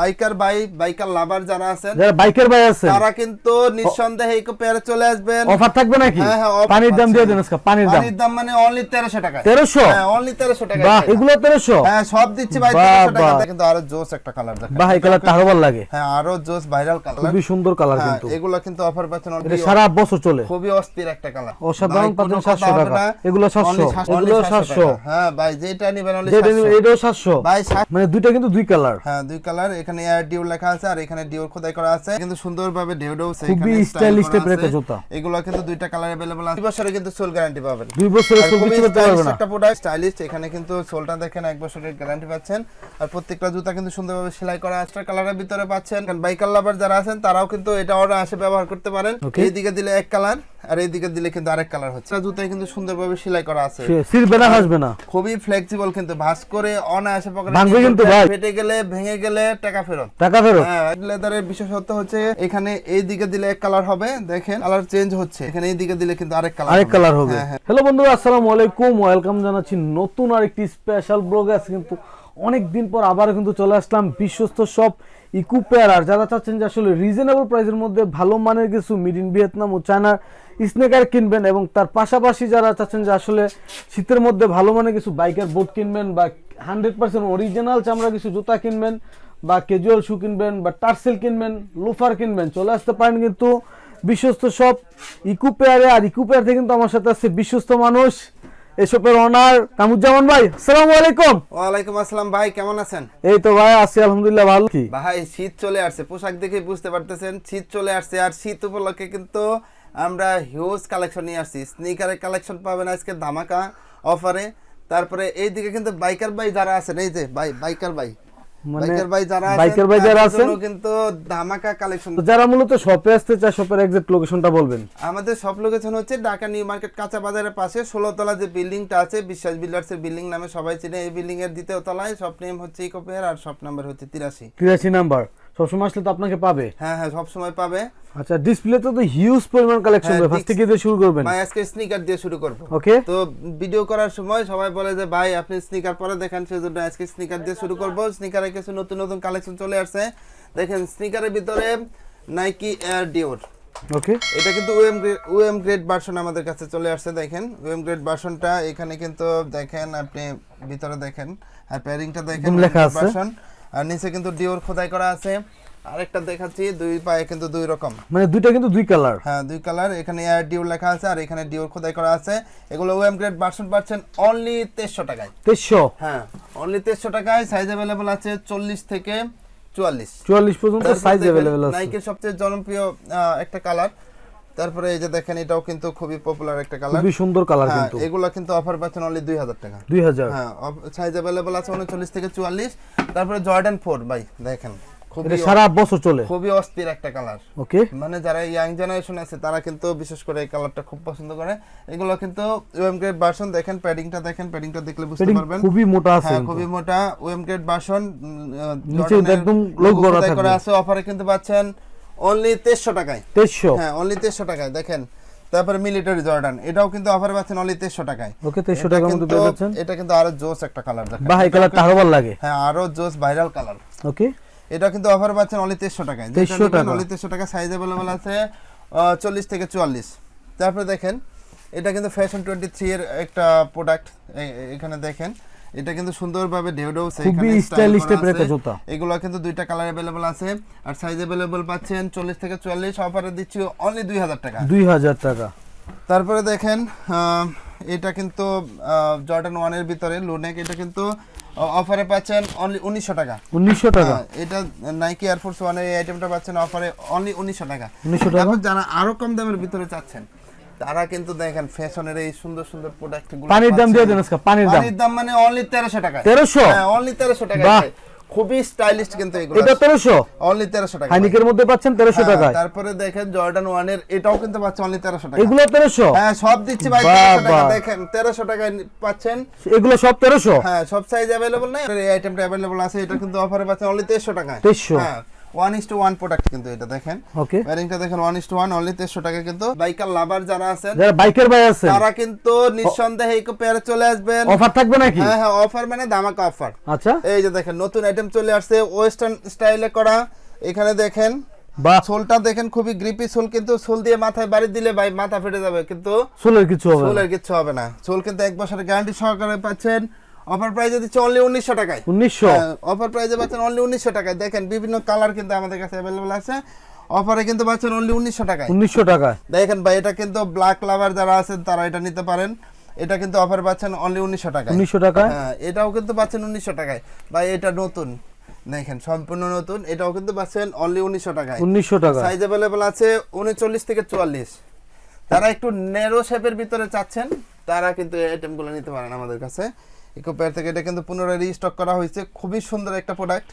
Biker ভাই biker লাভার যারা আছেন যারা বাইকের ভাই আছেন তারা কিন্তু নিঃসন্দেহে ইকো পেয়ারে চলে আসবেন। অফার থাকবে নাকি? হ্যাঁ, হ্যাঁ, পানির দাম দিয়ে দেন আজকে পানির দাম। পানির দাম মানে অনলি তেরোশো টাকা 1300? হ্যাঁ অনলি তেরোশো টাকা বাহ এগুলো তেরোশো? হ্যাঁ সব দিচ্ছি ভাই বাহ, তেরোশো টাকা কিন্তু আরও জোস একটা কালার দেখেন এই কালারটা আরও ভালো লাগে। হ্যাঁ আরও জোস ভাইরাল কালার খুবই সুন্দর কালার হ্যাঁ কিন্তু। এগুলো কিন্তু অফার পাচ্ছেন already সারা বছর চলে। খুবই অস্থির একটা কালার অসাধারণ ভাই, পাচ্ছেন 700 টাকা। এগুলো 700, এগুলো 700 হ্যাঁ ভাই যেটা নিবেন যেটা 700 এটাও সাতশো। ভাই মানে দুইটা কিন্তু দুই কালার হ্যাঁ দুই কালার এখানে এয়ার ডিউ লেখা আছে আর এখানে ডিউ খোদাই করা আছে কিন্তু সুন্দরভাবে ডিউ ডিউ খুবই stylish type এর একটা জুতা। এগুলো কিন্তু দুইটা কালার अवेलेबल আছে দুই বছরে কিন্তু সোল গ্যারান্টি পাবেন দুই বছরের আর ছবি খুবই করতে পারবে stylish না একটা প্রোডাক্ট স্টাইলিশ এখানে কিন্তু সোলটা দেখেন এক বছরের গ্যারান্টি পাচ্ছেন আর প্রত্যেকটা জুতা কিন্তু সুন্দরভাবে সেলাই করা আছে কালারের ভিতরে পাচ্ছেন বাইকার লাভার যারা আছেন তারাও কিন্তু এটা অর্ডার আসে ব্যবহার করতে পারেন Okay. এইদিকে দিলে এক কালার আর এইদিকে দিলে কিন্তু আরেক কালার হচ্ছে। জুতায় কিন্তু সুন্দরভাবে সেলাই করা আছে। সিরবে না হাসবে না। খুবই ফ্লেক্সিবল কিন্তু ভাঁজ করে অনায়াসে পকেটে ভাঙবে কিন্তু ভাই। ফেটে গেলে ভেঙে গেলে টাকা ফেরত। টাকা ফেরত। হ্যাঁ লেদারের বিশেষত্ব হচ্ছে এখানে এই দিকে দিলে এক কালার হবে। দেখেন কালার চেঞ্জ হচ্ছে। এখানে এই দিকে দিলে কিন্তু আরেক কালার আরেক কালার হবে। হ্যাঁ, হ্যাঁ। হ্যালো বন্ধুরা আসসালামু আলাইকুম। ওয়েলকাম জানাচ্ছি নতুন আরেকটি স্পেশাল ব্লগ আছে কিন্তু অনেক দিন পর আবার কিন্তু চলে আসলাম বিশ্বস্ত সব ইকুপেয়ার আর যারা চাচ্ছেন যে আসলে রিজনেবল প্রাইসের মধ্যে ভালো মানের কিছু মিড ইন ভিয়েতনাম ও চায়নার স্নেকার কিনবেন এবং তার পাশাপাশি যারা চাচ্ছেন যে আসলে শীতের মধ্যে ভালো মানের কিছু বাইকের বোট কিনবেন বা হান্ড্রেড পার্সেন্ট অরিজিনাল চামড়া কিছু জুতা কিনবেন বা ক্যাজুয়াল শু কিনবেন বা টার্সেল কিনবেন লোফার কিনবেন চলে আসতে পারেন কিন্তু বিশ্বস্ত সব ইকুপেয়ারে আর ইকুপেয়ার থেকে কিন্তু আমার সাথে আছে বিশ্বস্ত মানুষ এসবের অনার কামুজ্জামান ভাই। আসসালামু আলাইকুম। ওয়ালাইকুম আসসালাম ভাই কেমন আছেন? এই তো ভাই আছি আলহামদুলিল্লাহ ভালো কি? ভাই শীত চলে আসছে। পোশাক দেখে বুঝতে পারতেছেন শীত চলে আসছে। আর শীত উপলক্ষে কিন্তু আমরা হিউজ কালেকশন নিয়ে আসছি। স্নিকারের কালেকশন পাবেন আজকে ধামাকা অফারে তারপরে এইদিকে কিন্তু বাইকার ভাই যারা আছেন এই যে ভাই বাইকার ভাই। মানে বাইকার ভাই যারা বাইকার ভাই যারা আছেন? কিন্তু ধামাকা কালেকশন যারা মূলত শপে আসতে চায় শপের এক্সাক্ট লোকেশনটা বলবেন। আমাদের সব লোকেশন হচ্ছে ঢাকা নিউ মার্কেট কাঁচা বাজারের পাশে তলা যে বিল্ডিংটা আছে বিশ্বাস বিল্ডার্স এর বিল্ডিং নামে সবাই চিনে। এই বিল্ডিং এর দ্বিতীয় তলায় সব নেম হচ্ছে ইকোপেয়ার আর সব নাম্বার হচ্ছে তিরাশি। তিরাশি নাম্বার। সবসময় আসলে তো আপনাকে পাবে। হ্যাঁ হ্যাঁ সব সময় পাবে। আচ্ছা ডিসপ্লেতে তো হিউজ পরিমাণ কালেকশন হ্যাঁ, হবে ফার্স্ট থেকে দিয়ে শুরু করবেন। ভাই আজকে স্নিকার দিয়ে শুরু করব। ওকে তো ভিডিও করার সময় সবাই বলে যে ভাই আপনি স্নিকার পরে দেখেন সেজন্য আজকে স্নিকার দিয়ে শুরু করব। স্নিকারে কিছু নতুন নতুন কালেকশন চলে আসছে। দেখেন স্নিকারের ভিতরে নাইকি এয়ার ডিওর ওকে এটা কিন্তু ওএম ওএম গ্রেড ভার্সন আমাদের কাছে চলে আসছে দেখেন। ওএম গ্রেড ভার্সনটা এখানে কিন্তু দেখেন আপনি ভিতরে দেখেন। আর প্যারিংটা দেখেন লেখা আছে। আর নিচে কিন্তু ডিওর খোদাই করা আছে। আরেকটা দেখাচ্ছি দুই পায়ে কিন্তু দুই রকম। মানে দুইটা কিন্তু দুই কালার। হ্যাঁ দুই কালার। এখানে এয়ার ডিওর লেখা আছে আর এখানে ডিওর খোদাই করা আছে। এগুলো ওএম গ্রেড ভার্সন পাচ্ছেন অনলি তেইশশো টাকায়। তেইশশো? হ্যাঁ অনলি তেইশশো টাকায়। সাইজ অ্যাভেলেবল আছে চল্লিশ থেকে চুয়াল্লিশ। চুয়াল্লিশ পর্যন্ত সাইজ অ্যাভেলেবেল আছে। নাইকের সবচেয়ে জনপ্রিয় একটা কালার। তারপরে এই যে দেখেন এটাও কিন্তু খুবই পপুলার একটা কালার খুবই সুন্দর কালার হ্যাঁ কিন্তু। এগুলো কিন্তু অফার পাচ্ছেন অনলি দুই হাজার টাকা। দুই হাজার। হ্যাঁ সাইজ অ্যাভেলেবল আছে উনচল্লিশ থেকে চুয়াল্লিশ। তারপরে জর্ডান ফোর ভাই দেখেন খুবই সারা বছর চলে। খুবই অস্থির একটা কালার ওকে মানে যারা ইয়াং জেনারেশন আছে তারা কিন্তু বিশেষ করে এই কালারটা খুব পছন্দ করে। এগুলো কিন্তু ওএম গ্রেড ভার্সন দেখেন প্যাডিংটা দেখেন প্যাডিংটা দেখলে বুঝতে পারবেন। খুবই মোটা আছে হ্যাঁ খুবই মোটা। ওএম গ্রেড ভার্সন নিচে একদম থাকবে। করা আছে অফারে কিন্তু পাচ্ছেন অনলি 2300 টাকায় তেইশশো হ্যাঁ অনলি 2300 টাকায় দেখেন তারপরে মিলিটারি জর্ডান এটাও কিন্তু অফারে পাচ্ছেন অনলি 2300 টাকায় ওকে তেইশশো এটা টাকার মধ্যে কিন্তু- পেয়ে যাচ্ছেন এটা কিন্তু আরো জোস একটা কালার দেখেন বাহ এই কালারটা আরো ভালো লাগে হ্যাঁ আরো জোস ভাইরাল কালার ওকে এটা কিন্তু অফার পাচ্ছেন অনলি 2300 টাকায় 2300 টাকা। অনলি 2300 টাকা সাইজ अवेलेबल আছে চল্লিশ থেকে চুয়াল্লিশ তারপরে দেখেন এটা কিন্তু ফ্যাশন টোয়েন্টি থ্রি এর একটা প্রোডাক্ট এখানে দেখেন এটা কিন্তু সুন্দরভাবে ঢেউ ঢেউ খুবই type এর একটা জুতা। এগুলো কিন্তু দুইটা কালার অ্যাভেলেবল আছে। আর সাইজ অ্যাভেলেবল পাচ্ছেন চল্লিশ থেকে চুয়াল্লিশ। অফারে দিচ্ছি অনলি দুই হাজার টাকা। দুই হাজার টাকা। তারপরে দেখেন আহ, এটা কিন্তু জর্ডান ওয়ানের ভিতরে লোনেক এটা কিন্তু অফারে পাচ্ছেন অনলি উনিশশো টাকা। উনিশশো টাকা। হ্যাঁ, এটা নাইকি এয়ারফোর্স ওয়ানের এই আইটেমটা পাচ্ছেন অফারে অনলি উনিশশো টাকা। 1900 টাকা? যারা আরও কম দামের ভিতরে চাচ্ছেন তারা কিন্তু দেখেন ফ্যাশনের এই সুন্দর সুন্দর প্রোডাক্টগুলো পানির দাম দিয়ে দেন আজকে পানির দাম। পানির দাম মানে অনলি তেরোশো টাকা 1300? হ্যাঁ অনলি তেরোশো টাকা বাহ। খুবই স্টাইলিশ কিন্তু এগুলো। এটা তেরোশো? অনলি তেরোশো টাকা হাইনিকের মধ্যে পাচ্ছেন তেরোশো হ্যাঁ, টাকায়। তারপরে দেখেন জর্ডান ওয়ানের এটাও কিন্তু পাচ্ছেন অনলি তেরোশো টাকা এগুলো তেরোশো? হ্যাঁ সব দিচ্ছি ভাই বাহ, তেরোশো টাকা দেখেন তেরোশো টাকায় পাচ্ছেন। এগুলো সব তেরোশো? হ্যাঁ সব সাইজ অ্যাভেলেবল নাই। এই আইটেমটা অ্যাভেলেবল আছে এটা কিন্তু অফারে পাচ্ছেন অনলি 2300 টাকা 2300 হ্যাঁ। One is two one product কিন্তু এটা দেখেন। ওকে ওয়ারিংটা দেখেন one is two one only তেরোশো টাকা কিন্তু বাইকার লাভার যারা আছেন যারা বাইকের ভাই আছেন। তারা কিন্তু নিঃসন্দেহে ইকো পেয়ারে চলে আসবেন। অফার থাকবে নাকি? হ্যাঁ হ্যাঁ অফার মানে ধামাকা অফার আচ্ছা। এই যে দেখেন নতুন আইটেম চলে আসছে ওয়েস্টার্ন স্টাইলে করা। এখানে দেখেন সোলটা দেখেন খুবই গ্রিপি সোল কিন্তু সোল দিয়ে মাথায় বাড়ি দিলে ভাই মাথা ফেটে যাবে কিন্তু চুলের কিছু হবে না। সোলের কিচ্ছু হবে না। সোল কিন্তু এক বছরের গ্যারান্টি সহকারে পাচ্ছেন। অফার প্রাইসে দিচ্ছে অনলি উনিশশো টাকায়। উনিশশো? অফার প্রাইসে পাচ্ছেন অনলি উনিশশো টাকায়। দেখেন বিভিন্ন কালার কিন্তু আমাদের কাছে অ্যাভেলেবল আছে। অফারে কিন্তু পাচ্ছেন অনলি উনিশশো টাকায়। উনিশশো টাকায়। দেখেন ভাই এটা কিন্তু ব্ল্যাক লাভার যারা আছেন তারা এটা নিতে পারেন। এটা কিন্তু অফার পাচ্ছেন অনলি উনিশশো টাকায়। উনিশশো টাকায়? হ্যাঁ এটাও কিন্তু পাচ্ছেন উনিশশো টাকায়। ভাই এটা নতুন। দেখেন সম্পূর্ণ নতুন। এটাও কিন্তু পাচ্ছেন অনলি উনিশশো টাকায়। উনিশশো টাকা সাইজ অ্যাভেলেবল আছে উনচল্লিশ থেকে চুয়াল্লিশ। তারা একটু নেরো শেপের ভিতরে চাচ্ছেন তারা কিন্তু এই আইটেমগুলো নিতে পারেন আমাদের কাছে। ইকো পেয়ার থেকে এটা কিন্তু পুনরায় রিস্টক করা হয়েছে। খুবই সুন্দর একটা প্রোডাক্ট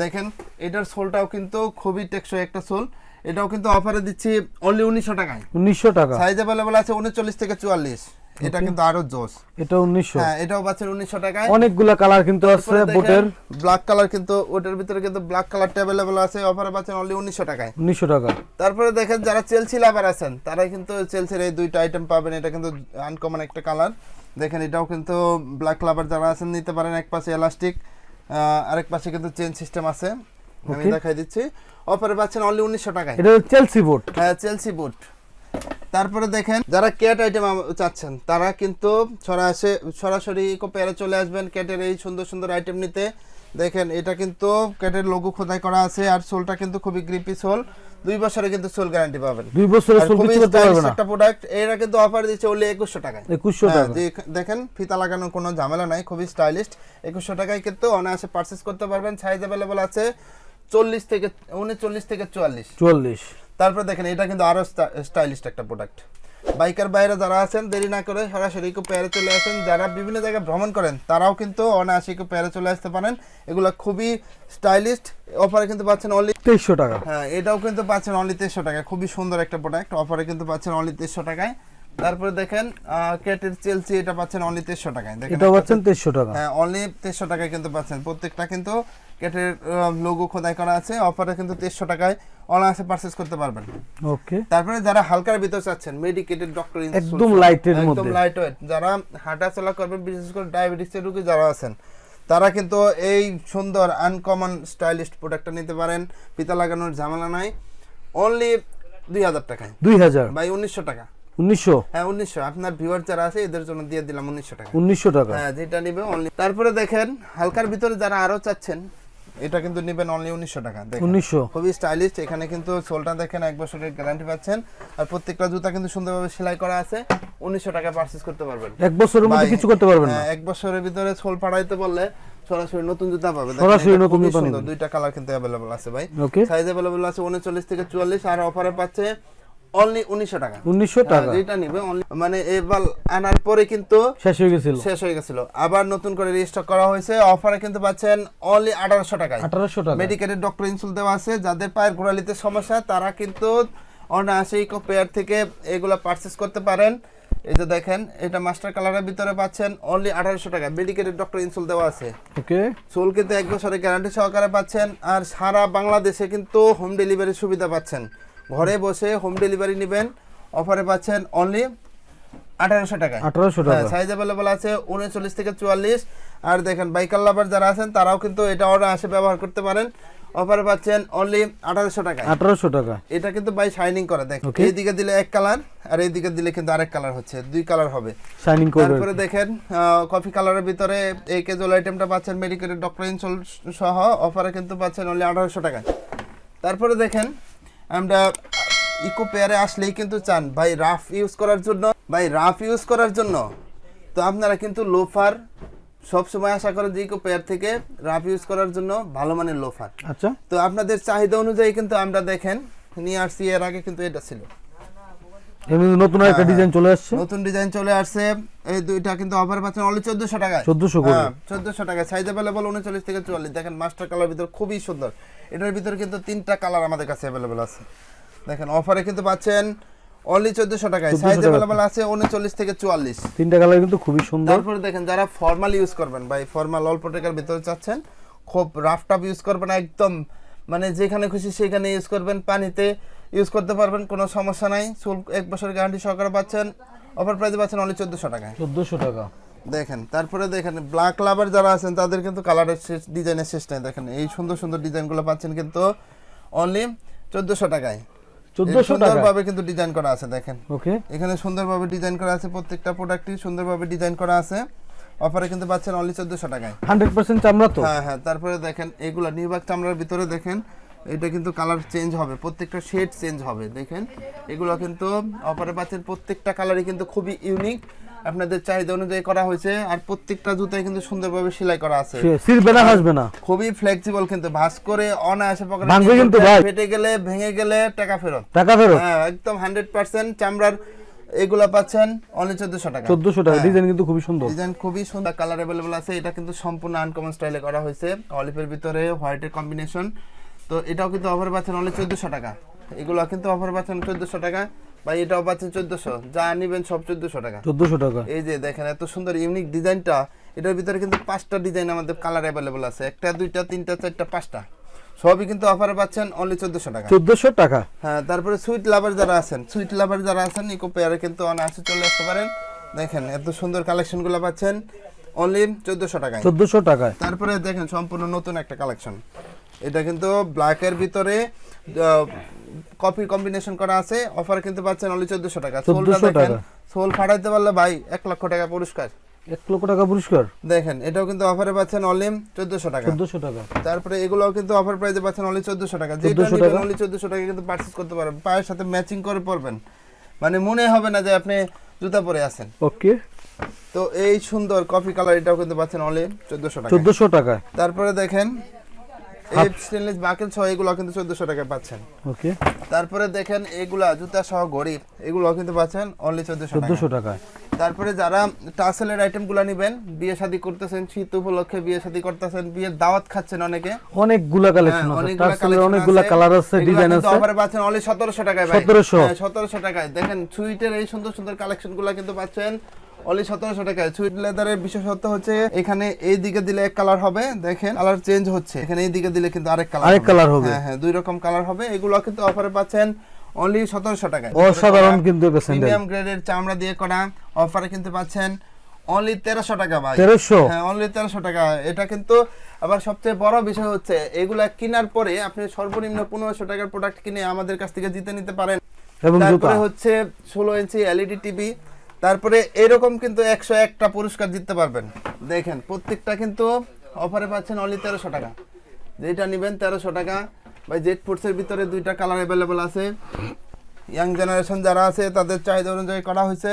দেখেন এটার সোলটাও কিন্তু খুবই টেকসই একটা সোল। এটাও কিন্তু অফারে দিচ্ছি অনলি উনিশশো টাকায়। উনিশশো টাকা। সাইজ অ্যাভেলেবল আছে উনচল্লিশ থেকে চুয়াল্লিশ। এটা কিন্তু আরও জোস। এটা উনিশশো। হ্যাঁ এটাও পাচ্ছেন উনিশশো টাকায়। অনেকগুলা কালার কিন্তু আছে বোটের ব্ল্যাক কালার কিন্তু ওটার ভিতরে কিন্তু ব্ল্যাক কালারটা অ্যাভেলেবল আছে অফারে পাচ্ছেন অনলি উনিশশো টাকায়। উনিশশো টাকা। তারপরে দেখেন যারা চেলসি লাভার আছেন তারা কিন্তু চেলসির এই দুইটা আইটেম পাবেন। এটা কিন্তু আনকমন একটা কালার দেখেন এটাও কিন্তু ব্ল্যাক লাভার যারা আছেন নিতে পারেন এক পাশে এলাস্টিক আরেক পাশে কিন্তু চেন সিস্টেম আছে। আমি দেখাই দিচ্ছি। অফারে পাচ্ছেন অনলি উনিশশো টাকায়। এটা চেলসি বোট হ্যাঁ চেলসি বুট তারপরে দেখেন যারা ক্যাট আইটেম চাচ্ছেন তারা কিন্তু সরাসরি সরাসরি ইকো পেয়ারে চলে আসবেন ক্যাটের এই সুন্দর সুন্দর আইটেম নিতে। দেখেন এটা কিন্তু ক্যাটের লোগো খোদাই করা আছে আর সোলটা কিন্তু খুবই গ্রিপি সোল দুই বছরে কিন্তু সোল গ্যারান্টি পাবেন। দুই বছরের সোল কিছু পারবে না। একটা প্রোডাক্ট এরা কিন্তু অফার দিচ্ছে ওনলি একুশশো টাকায়। একুশশো হ্যাঁ, টাকা। দেখেন ফিতা লাগানোর কোনো ঝামেলা নাই খুবই স্টাইলিশ একুশশো টাকায় কিন্তু অনায়াসে পারচেস করতে পারবেন। সাইজ অ্যাভেলেবল আছে চল্লিশ থেকে উনচল্লিশ থেকে চুয়াল্লিশ। চুয়াল্লিশ তারপর দেখেন এটা কিন্তু আরও স্টাইলিশ একটা প্রোডাক্ট বাইকার বাইরে যারা আছেন দেরি না করে সরাসরি ইকো পেয়ারে চলে আসেন। যারা বিভিন্ন জায়গায় ভ্রমণ করেন তারাও কিন্তু অনায়াসে ইকো পেয়ারে চলে আসতে পারেন। এগুলো খুবই স্টাইলিস্ট অফারে কিন্তু পাচ্ছেন অনলি তেইশশো টাকা। হ্যাঁ এটাও কিন্তু পাচ্ছেন অনলি তেরোশো টাকায় খুবই সুন্দর একটা প্রোডাক্ট অফারে কিন্তু পাচ্ছেন অনলি তেরোশো টাকায়। তারপরে দেখেন কেটের চেলসি এটা পাচ্ছেন অনলি তেরোশো টাকায়। দেখেন এটাও পাচ্ছেন তেইশশো টাকা। হ্যাঁ অনলি তেরোশো টাকায় কিন্তু পাচ্ছেন। প্রত্যেকটা কিন্তু কেটের লোগো খোদাই করা আছে। অফারে কিন্তু তেরোশো টাকায় অনায়াসে পারচেস করতে পারবেন। ওকে তারপরে যারা হালকার ভিতর চাচ্ছেন মেডিকেটেড ডক্টর একদম light এর একদম লাইট ওয়েট যারা হাঁটাচলা করবেন বিশেষ করে ডায়াবেটিসের রোগী যারা আছেন তারা কিন্তু এই সুন্দর আনকমন স্টাইলিস্ট প্রোডাক্টটা নিতে পারেন। পিতা লাগানোর ঝামেলা নাই। অনলি দুই হাজার টাকায়। দুই হাজার? বাই উনিশশো টাকা। উনিশশো? হ্যাঁ উনিশশো। আপনার ভিউয়ার যারা আছে এদের জন্য দিয়ে দিলাম উনিশশো টাকা। উনিশশো টাকা। হ্যাঁ যেটা নিবে অনলি তারপরে দেখেন হালকার ভিতরে যারা আরও চাচ্ছেন এটা কিন্তু নিবেন অনলি উনিশশো টাকা উনিশশো। খুবই স্টাইলিশ এখানে কিন্তু সোলটা দেখেন এক বছরের গ্যারান্টি পাচ্ছেন। আর প্রত্যেকটা জুতা কিন্তু সুন্দরভাবে সেলাই করা আছে। উনিশশো টাকা পারচেস করতে পারবেন। এক বছরের মধ্যে কিছু করতে পারবেন না? হ্যাঁ, এক বছরের ভিতরে সোল পাড়াইতে বললে সরাসরি নতুন জুতা পাবে। সরাসরি নতুন জুতা দুইটা কালার কিন্তু অ্যাভেলেবল আছে ভাই। সাইজ অ্যাভেলেবল আছে উনচল্লিশ থেকে চুয়াল্লিশ আর অফারে পাচ্ছে অনলি উনিশশো টাকা। উনিশশো হ্যাঁ, টাকা। যেটা নিবে মানে এবার আনার পরে কিন্তু শেষ হয়ে গেছিল। শেষ হয়ে গেছিল। আবার নতুন করে রিস্টক করা হয়েছে। অফারে কিন্তু পাচ্ছেন অনলি আঠারোশো টাকায়। আঠারোশো টাকা। মেডিকেলের ডক্টর ইনসুল দেওয়া আছে। যাদের পায়ের গোড়ালিতে সমস্যা তারা কিন্তু অনায়াসে ইকো পেয়ার থেকে এগুলো পারচেস করতে পারেন। এই যে দেখেন এটা মাস্টার কালারের ভিতরে পাচ্ছেন অনলি আঠারোশো টাকা। মেডিকেলের ডক্টর ইনসুল দেওয়া আছে। ওকে। সোল কিন্তু এক বছরের গ্যারান্টি সহকারে পাচ্ছেন। আর সারা বাংলাদেশে কিন্তু হোম ডেলিভারির সুবিধা পাচ্ছেন। ঘরে বসে হোম ডেলিভারি নেবেন। অফারে পাচ্ছেন অনলি আঠারোশো টাকা আঠারোশো টাকা। সাইজ অ্যাভেলেবল আছে উনচল্লিশ থেকে চুয়াল্লিশ। আর দেখেন বাইকার লাভার যারা আছেন তারাও কিন্তু এটা অর্ডার আসে ব্যবহার করতে পারেন। অফারে পাচ্ছেন অনলি আঠারোশো টাকা আঠারোশো টাকা। এটা কিন্তু বাই শাইনিং করে। দেখ Okay. এইদিকে দিলে এক কালার আর এইদিকে দিলে কিন্তু আরেক কালার হচ্ছে। দুই কালার হবে। শাইনিং করবে। তারপরে দেখেন কফি কালারের ভিতরে এই কেজল আইটেমটা পাচ্ছেন মেডিকেলের ডক্টর ইনসোল সহ। অফারে কিন্তু পাচ্ছেন অনলি আঠারোশো টাকা তারপরে দেখেন আমরা ইকো পেয়ারে আসলেই কিন্তু চান। ভাই রাফ ইউজ করার জন্য ভাই রাফ ইউজ করার জন্য। তো আপনারা কিন্তু লোফার সবসময় আশা করেন যে ইকো পেয়ার থেকে রাফ ইউজ করার জন্য ভালো মানের লোফার। আচ্ছা। তো আপনাদের চাহিদা অনুযায়ী কিন্তু আমরা দেখেন নিয়ে আসছি এর আগে কিন্তু এটা ছিল। নতুন একটা হ্যাঁ, ডিজাইন চলে আসছে। নতুন ডিজাইন চলে আসছে। এই দুইটা কিন্তু অফার পাচ্ছেন অনলি চোদ্দশো টাকায়। 1400 করে। হ্যাঁ টাকায়। সাইজ উনচল্লিশ থেকে চুয়াল্লিশ। দেখেন মাস্টার কালার ভিতর খুবই সুন্দর। এটার ভিতর কিন্তু তিনটা কালার আমাদের কাছে আছে। দেখেন অফারে কিন্তু পাচ্ছেন অনলি টাকায়। সাইজ আছে উনচল্লিশ থেকে চুয়াল্লিশ। তিনটা কালার কিন্তু খুবই সুন্দর। তারপরে দেখেন যারা ফর্মাল ইউজ করবেন ভাই ফর্মাল অল্প টাকার ভিতরে চাচ্ছেন খুব রাফ টাফ ইউজ করবেন একদম মানে যেখানে খুশি সেখানে ইউজ করবেন পানিতে। ইউজ করতে পারবেন কোনো সমস্যা নাই। চুল এক বছর গ্যারান্টি সহকারে পাচ্ছেন। অফার প্রাইসে পাচ্ছেন অনলি চোদ্দোশো টাকায়। চোদ্দোশো টাকা। দেখেন তারপরে দেখেন ব্ল্যাক লাভার যারা আছেন তাদের কিন্তু কালারের শেষ ডিজাইনের শেষ নাই। দেখেন এই সুন্দর সুন্দর ডিজাইনগুলো পাচ্ছেন কিন্তু অনলি চোদ্দোশো টাকায়। সুন্দরভাবে কিন্তু ডিজাইন করা আছে দেখেন। ওকে। এখানে সুন্দরভাবে ডিজাইন করা আছে প্রত্যেকটা প্রোডাক্টই সুন্দরভাবে ডিজাইন করা আছে। অফারে কিন্তু পাচ্ছেন অনলি চোদ্দোশো টাকায়। হান্ড্রেড পার্সেন্ট চামড়া তো? হ্যাঁ হ্যাঁ তারপরে দেখেন এগুলা নির্বাক চামড়ার ভিতরে দেখেন এটা কিন্তু কালার চেঞ্জ হবে প্রত্যেকটা শেড চেঞ্জ হবে দেখেন। এগুলো কিন্তু অফারে পাচ্ছেন প্রত্যেকটা কালারই কিন্তু খুবই ইউনিক আপনাদের চাহিদা অনুযায়ী করা হয়েছে আর প্রত্যেকটা জুতায় কিন্তু সুন্দরভাবে সেলাই করা আছে। সে- না হাসবে না। খুবই ফ্লেক্সিবল কিন্তু ভাঁজ করে অনায়াসে পকেটে ভাঙবে কিন্তু ভাই। ফেটে গেলে ভেঙে গেলে টাকা ফেরত। টাকা ফেরত? হ্যাঁ একদম হান্ড্রেড পার্সেন্ট চামড়ার এগুলা পাচ্ছেন অনলি চোদ্দশো টাকা। চোদ্দোশো টাকা। হ্যাঁ। ডিজাইন কিন্তু খুবই সুন্দর। ডিজাইন খুবই সুন্দর কালার অ্যাভেলেবল আছে এটা কিন্তু সম্পূর্ণ আনকমন স্টাইলে করা হয়েছে। অলিভের ভিতরে হোয়াইটের কম্বিনেশন তো এটাও কিন্তু অফার পাচ্ছেন অনলি চোদ্দোশো টাকা। এগুলো কিন্তু অফার পাচ্ছেন চোদ্দোশো টাকা বা এটাও পাচ্ছেন চোদ্দোশো। যা নিবেন সব চোদ্দোশো টাকা। চোদ্দোশো টাকা। এই যে দেখেন এত সুন্দর ইউনিক ডিজাইনটা এটার ভিতরে কিন্তু পাঁচটা ডিজাইন আমাদের কালার অ্যাভেলেবল আছে। একটা দুইটা তিনটা চারটা পাঁচটা। সবই কিন্তু অফারে পাচ্ছেন অনলি চোদ্দোশো টাকা। চোদ্দোশো টাকা? হ্যাঁ তারপরে সুইট লাভার যারা আছেন সুইট লাভার যারা আছেন ইকো পেয়ারে কিন্তু অনায়াসে চলে আসতে পারেন। দেখেন এত সুন্দর কালেকশনগুলো পাচ্ছেন অনলি চোদ্দোশো টাকা চোদ্দোশো টাকা তারপরে দেখেন সম্পূর্ণ নতুন একটা কালেকশন এটা কিন্তু ব্ল্যাকের ভিতরে কপি কম্বিনেশন করা আছে। অফার কিন্তু পাচ্ছেন অনলি চোদ্দোশো টাকা। সোলটা 1400 দেখেন টাকা। সোল ফাটাইতে পারলে ভাই এক লক্ষ টাকা পুরস্কার। এক লক্ষ টাকা পুরস্কার? দেখেন এটাও কিন্তু অফারে পাচ্ছেন অনলি চোদ্দোশো টাকা। চোদ্দোশো টাকা। তারপরে এগুলোও কিন্তু অফার প্রাইসে পাচ্ছেন অনলি চোদ্দোশো টাকা। যেটা 1400 নেবেন টাকা। অনলি চোদ্দোশো টাকা কিন্তু পার্চেস করতে পারবেন। পায়ের সাথে ম্যাচিং করে পরবেন। মানে মনে হবে না যে আপনি জুতা পরে আছেন। ওকে। তো এই সুন্দর কফি কালার এটাও কিন্তু পাচ্ছেন অনলি চোদ্দোশো টাকা চোদ্দোশো টাকায়। তারপরে দেখেন স্টেনলেস বাকেল সহ এগুলো কিন্তু চোদ্দোশো টাকায় পাচ্ছেন। ওকে। তারপরে দেখেন এগুলা জুতা সহ গরিব এগুলো কিন্তু পাচ্ছেন অনলি চোদ্দোশো টাকা। টাকায় তারপরে যারা টাসেলের আইটেমগুলো নেবেন বিয়ে শাদী করতেছেন শীত উপলক্ষে বিয়ে শাদী করতেছেন বিয়ের দাওয়াত খাচ্ছেন অনেকে। অনেকগুলা কালেকশন হ্যাঁ, আছে। collection অনেকগুলা। কালার আছে ডিজাইন আছে। অফারে পাচ্ছেন only 1700 টাকায় ভাই। 1700 হ্যাঁ, 1700 টাকায়। দেখেন সুইটের এই সুন্দর সুন্দর কালেকশনগুলো কিন্তু পাচ্ছেন অনলি সতেরোশো টাকায় সুইট লেদারের বিশেষত্ব হচ্ছে এখানে এই দিকে দিলে এক কালার হবে। দেখেন কালার চেঞ্জ হচ্ছে। এখানে এই দিকে দিলে কিন্তু আরেক কালার আরেক colour হবে। হ্যাঁ হ্যাঁ দুই রকম কালার হবে। এগুলো কিন্তু অফারে পাচ্ছেন অনলি সতেরোশো টাকায়। অসাধারণ কিন্তু প্রিমিয়াম গ্রেডের চামড়া দিয়ে করা অফারে কিন্তু পাচ্ছেন অনলি তেরোশো টাকা ভাই। তেরোশো? হ্যাঁ অনলি তেরোশো টাকা। এটা কিন্তু আবার সবচেয়ে বড় বিষয় হচ্ছে এগুলা কেনার পরে আপনি সর্বনিম্ন পনেরোশো টাকার প্রোডাক্ট কিনে আমাদের কাছ থেকে জিতে নিতে পারেন। এবং তারপরে হচ্ছে ষোলো ইঞ্চি এলইডি টিভি তারপরে এরকম কিন্তু একশো একটা পুরস্কার জিততে পারবেন। দেখেন প্রত্যেকটা কিন্তু অফারে পাচ্ছেন অনলি তেরোশো টাকা। যেটা নেবেন তেরোশো টাকা। বা জেট ফুডসের ভিতরে দুইটা কালার অ্যাভেলেবেল আছে। ইয়াং জেনারেশন যারা আছে তাদের চাহিদা অনুযায়ী করা হয়েছে।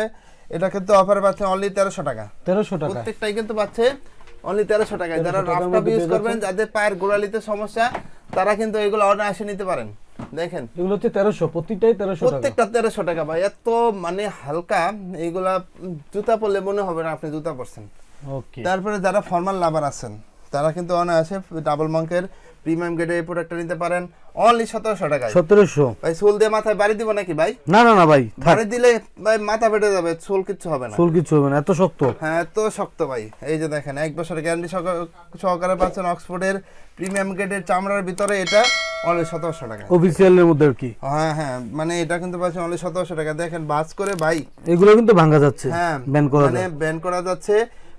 এটা কিন্তু অফারে পাচ্ছেন অনলি তেরোশো টাকা। তেরোশো টাকা। প্রত্যেকটাই কিন্তু পাচ্ছে অনলি তেরোশো টাকায়। যারা 1300 রাফটপ ইউজ করবেন যাদের পায়ের গোড়ালিতে সমস্যা তারা কিন্তু এগুলো অনায়াসে নিতে পারেন। দেখেন। এগুলো হচ্ছে তেরোশো প্রতিটাই তেরোশো প্রত্যেকটা তেরোশো টাকা ভাই এত মানে হালকা এইগুলা জুতা পরলে মনে হবে না আপনি জুতা পরছেন। তারপরে যারা ফর্মাল লাভার আছেন তারা কিন্তু অনায়াসে ডাবল মাঙ্কের প্রিমিয়াম গ্রেডের এই প্রোডাক্টটা নিতে পারেন। অনলি সতেরোশো টাকায়। সতেরোশো? ভাই সোল দিয়ে মাথায় বাড়ি দিব নাকি ভাই? না না না ভাই বাড়ি দিলে ভাই মাথা ফেটে যাবে সোল কিচ্ছু হবে না। চুল কিচ্ছু হবে না এত শক্ত। হ্যাঁ এত শক্ত ভাই। এই যে দেখেন এক বছরের গ্যারান্টি সহকারে পাচ্ছেন অক্সফোর্ডের প্রিমিয়াম গ্রেডের চামড়ার ভিতরে এটা। অনলি সতেরোশো টাকা অফিসিয়ালের মধ্যে আর কি? হ্যাঁ হ্যাঁ মানে এটা কিন্তু অনলি সতেরোশো টাকা দেখেন বাস করে ভাই। এগুলো কিন্তু ভাঙা যাচ্ছে হ্যাঁ ব্যান করা মানে ব্যান করা যাচ্ছে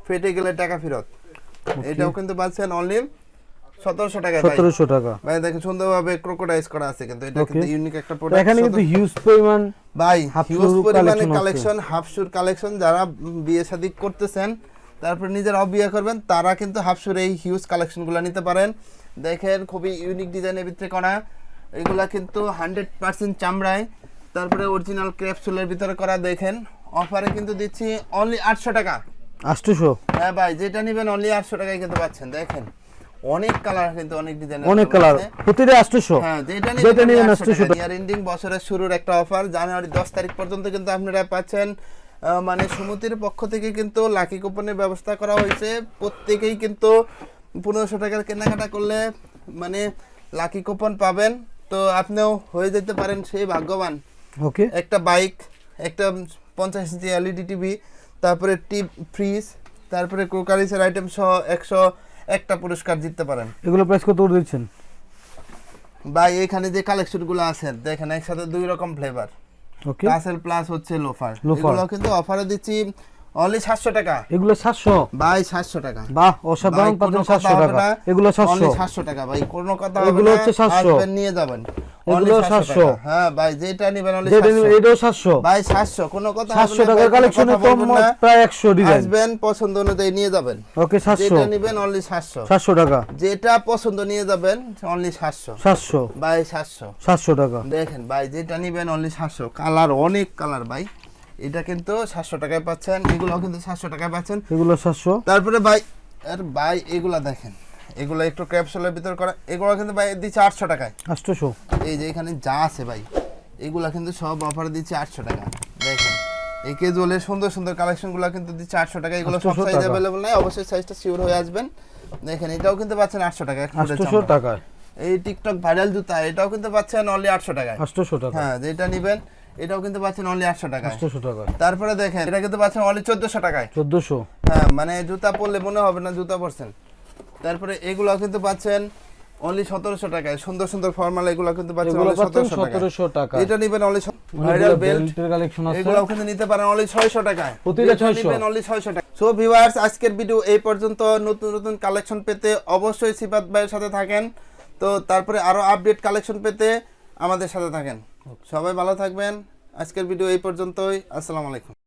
ফেটে গেলে টাকা ফেরত। এটাও কিন্তু পাচ্ছেন অনলি সতেরোশো টাকা সতেরোশো টাকা। ভাই দেখেন সুন্দরভাবে ক্রোকোডাইজ করা আছে কিন্তু। এটা কিন্তু ইউনিক একটা প্রোডাক্ট এখানে কিন্তু হিউজ পরিমাণ ভাই হিউজ পরিমাণে কালেকশন হাফ শুর কালেকশন যারা বিয়ে শাদী করতেছেন তারপর নিজেরাও বিয়ে করবেন তারা কিন্তু হাফ শুর এই হিউজ কালেকশনগুলো নিতে পারেন। দেখেন খুবই ইউনিক ডিজাইনের ভিতরে করা। এগুলা কিন্তু হান্ড্রেড পার্সেন্ট চামড়ায়। তারপরে অরিজিনাল ক্র্যাপসুলের ভিতরে করা দেখেন। অফারে কিন্তু দিচ্ছি অনলি আটশো টাকা। আষ্টশো হ্যাঁ ভাই যেটা নেবেন অনলি আটশো টাকায় কিন্তু পাচ্ছেন দেখেন। অনেক কালার কিন্তু অনেক ডিজাইন অনেক কালার প্রতিটা আষ্টশো হ্যাঁ যেটা যেটা 800 800 ইয়ার এন্ডিং বছরের শুরুর একটা অফার জানুয়ারি দশ তারিখ পর্যন্ত কিন্তু আপনারা পাচ্ছেন। মানে সুমতির পক্ষ থেকে কিন্তু লাকি কুপনের ব্যবস্থা করা হয়েছে। প্রত্যেকেই কিন্তু পনেরোশো টাকার কেনাকাটা করলে মানে লাকি কুপন পাবেন। তো আপনিও হয়ে যেতে পারেন সেই ভাগ্যবান। ওকে একটা বাইক একটা পঞ্চাশ ইঞ্চি এলইডি টিভি তারপরে টিপ ফ্রিজ তারপরে ক্রোকারিসের আইটেম সহ একশো একটা পুরস্কার জিততে পারেন। এগুলো প্রাইস কত দিচ্ছেন? ভাই এখানে যে কালেকশনগুলো আছে দেখেন একসাথে দুই রকম ফ্লেভার ওকে কাসেল প্লাস হচ্ছে লোফার লোফার। এগুলো কিন্তু অফারে দিচ্ছি অনলি সাতশো টাকা। এগুলো সাতশো? ভাই সাতশো টাকা। বাহ অসাধারণ সাতশো হবে টাকা। এগুলো Only সাতশো। 700 টাকা ভাই কোনো কথা হবে এগুলো হচ্ছে 700 আসবেন নিয়ে যাবেন। এগুলো 700 হ্যাঁ ভাই যেটা নিবেন যেটা 700 এটাও সাতশো। ভাই 700 কোনো কথা হবে সাতশো না, টাকার ভাই, কালেকশনে কম প্রায় একশো ডিজাইন আসবেন পছন্দ অনুযায়ী নিয়ে যাবেন। ওকে সাতশো। যেটা নিবেন অনলি 700 সাতশো টাকা। যেটা পছন্দ নিয়ে যাবেন অনলি 700 সাতশো। ভাই 700 সাতশো টাকা। দেখেন ভাই যেটা নিবেন অনলি 700 কালার অনেক কালার ভাই। এটা কিন্তু 700 টাকায় পাচ্ছেন এগুলো কিন্তু 700 টাকায় পাচ্ছেন। এগুলো সাতশো। তারপরে ভাই আর ভাই এগুলা দেখেন। এগুলো একটু ক্যাপসুলের ভিতর করা এগুলো কিন্তু ভাই দিচ্ছে 800 টাকায়। আটশোশো। এই যে এখানে যা আছে ভাই এগুলা কিন্তু সব অফার দিচ্ছে আটশো টাকা দেখেন এই কেজুয়ালের সুন্দর সুন্দর কালেকশনগুলো কিন্তু দিচ্ছে আটশো টাকা এগুলো সব সাইজ অ্যাভেলেবল নাই অবশ্যই সাইজটা শিওর হয়ে আসবেন। দেখেন এটাও কিন্তু পাচ্ছেন আটশো টাকা ফুটের আটশোশো এই টিকটক ভাইরাল জুতা এটাও কিন্তু পাচ্ছেন অনলি আটশো টাকায়। আটশোশো টাকা হ্যাঁ যেটা নিবেন এটাও কিন্তু পাচ্ছেন অনলি আটশো টাকায়। আটশোশো টাকায়। তারপরে দেখেন এটা কিন্তু পাচ্ছেন অনলি চোদ্দশো টাকায়। চোদ্দোশো। হ্যাঁ মানে জুতা পরলে মনে হবে না জুতা পরছেন। তারপরে এগুলো কিন্তু পাচ্ছেন অনলি সতেরোশো টাকায়। সুন্দর সুন্দর ফর্মাল এগুলো কিন্তু পাচ্ছেন এগুলো only পাচ্ছেন 1700 টাকায়। সতেরোশো টাকা এটা নিবেন অনলি ভাইরাল বেল্ট বেল্টের কালেকশন আছে। এগুলো কিন্তু নিতে পারেন অনলি 600 টাকায়। প্রতিটা 600 নিবেন অনলি 600 টাকা সো ভিউয়ার্স আজকের ভিডিও এই পর্যন্ত। নতুন নতুন কালেকশন পেতে অবশ্যই সিফাত ভাইয়ের সাথে থাকেন। তো তারপরে আরও আপডেট কালেকশন পেতে আমাদের সাথে থাকেন। সবাই ভালো থাকবেন। আজকের ভিডিও এই পর্যন্তই। আসসালামু আলাইকুম।